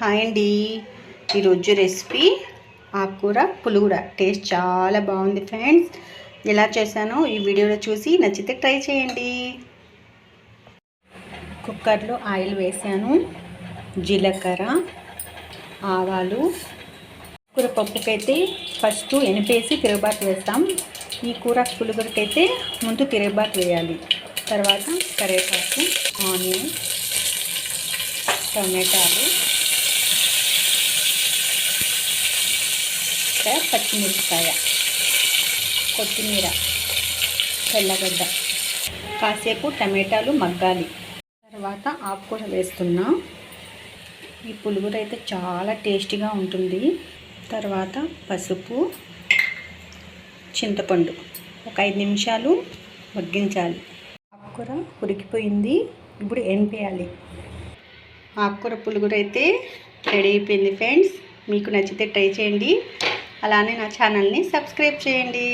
Hi అండి. ఈరోజు recipe ఆకుకూర పులుగుర టేస్ట్ చాలా బాగుంది ఫ్రెండ్స్. ఎలా చేశానో ఈ వీడియోలో చూసి నచ్చితే ట్రై చేయండి. కుక్కర్లో ఆయిల్ వేసాను. జీలకర్ర ఆవాలు. కూర పప్పుకైతే ఫస్ట్ ఎనిపేసి తిరగబాటు వేస్తాం. ఈ కూర పులుగురకైతే ముందు తిరగబాటు వేయాలి. తర్వాత కరివేపాకు ఆనియన్ టమాటాలు. ఇంకా పచ్చిమిరపకాయ. కొత్తిమీర తెల్లగడ్డ. కాసేపు టమాటాలు మగ్గాలి. తర్వాత ఆకుకూర వేస్తున్నా. ఈ పులుగుర అయితే చాలా టేస్టీగా ఉంటుంది. తర్వాత పసుపు చింతపండు. ఒక ఐదు నిమిషాలు మగ్గించాలి. ఆకుకూర ఉరికిపోయింది ఇప్పుడు ఎనిపేయాలి ఆకుకూర పులుగురైతే అయితే రెడీ అయిపోయింది ఫ్రెండ్స్. మీకు నచ్చితే ట్రై చేయండి. అలానే నా ఛానల్ని సబ్స్క్రైబ్ చేయండి.